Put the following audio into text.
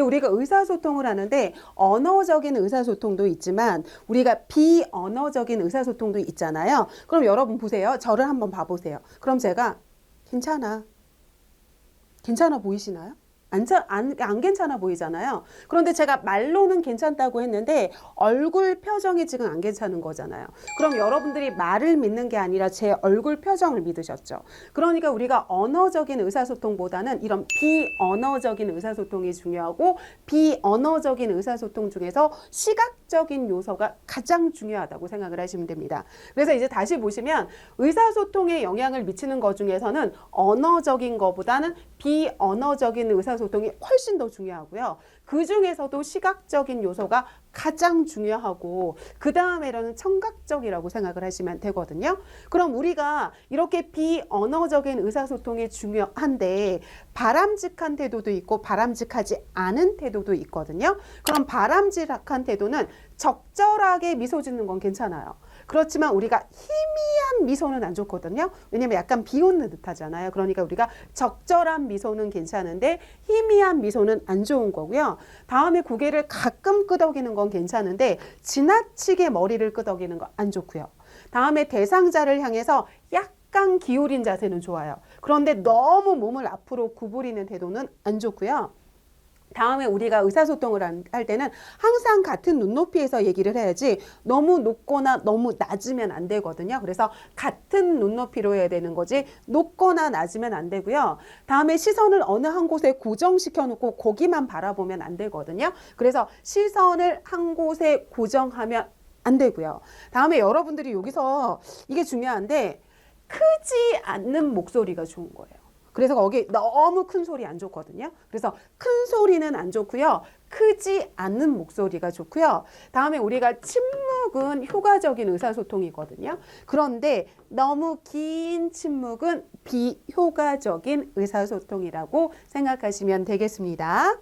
근데 우리가 의사소통을 하는데 언어적인 의사소통도 있지만 우리가 비언어적인 의사소통도 있잖아요. 그럼 여러분 보세요. 저를 한번 봐보세요. 그럼 제가 괜찮아. 괜찮아 보이시나요? 안, 차- 안, 안 괜찮아 보이잖아요. 그런데 제가 말로는 괜찮다고 했는데 얼굴 표정이 지금 안 괜찮은 거잖아요. 그럼 여러분들이 말을 믿는 게 아니라 제 얼굴 표정을 믿으셨죠. 그러니까 우리가 언어적인 의사소통보다는 이런 비언어적인 의사소통이 중요하고 비언어적인 의사소통 중에서 시각적인 요소가 가장 중요하다고 생각을 하시면 됩니다. 그래서 이제 다시 보시면 의사소통에 영향을 미치는 것 중에서는 언어적인 것보다는 비언어적인 의사소통 이 훨씬 더 중요하고요. 그 중에서도 시각적인 요소가 가장 중요하고 그 다음에는 청각적이라고 생각을 하시면 되거든요. 그럼 우리가 이렇게 비언어적인 의사소통이 중요한데 바람직한 태도도 있고 바람직하지 않은 태도도 있거든요. 그럼 바람직한 태도는 적절하게 미소 짓는 건 괜찮아요. 그렇지만 우리가 희미한 미소는 안 좋거든요. 왜냐면 약간 비웃는 듯 하잖아요. 그러니까 우리가 적절한 미소는 괜찮은데 희미한 미소는 안 좋은 거고요. 다음에 고개를 가끔 끄덕이는 건 괜찮은데 지나치게 머리를 끄덕이는 건 안 좋고요. 다음에 대상자를 향해서 약간 기울인 자세는 좋아요. 그런데 너무 몸을 앞으로 구부리는 태도는 안 좋고요. 다음에 우리가 의사소통을 한- 할 때는 항상 같은 눈높이에서 얘기를 해야지 너무 높거나 너무 낮으면 안 되거든요. 그래서 같은 눈높이로 해야 되는 거지 높거나 낮으면 안 되고요. 다음에 시선을 어느 한 곳에 고정시켜 놓고 거기만 바라보면 안 되거든요. 그래서 시선을 한 곳에 고정하면 안 되고요. 다음에 여러분들이 여기서 이게 중요한데 크지 않는 목소리가 좋은 거예요. 그래서 거기 너무 큰 소리 안 좋거든요. 그래서 큰 소리는 안 좋고요. 크지 않는 목소리가 좋고요. 다음에 우리가 침묵은 효과적인 의사소통이거든요. 그런데 너무 긴 침묵은 비효과적인 의사소통이라고 생각하시면 되겠습니다.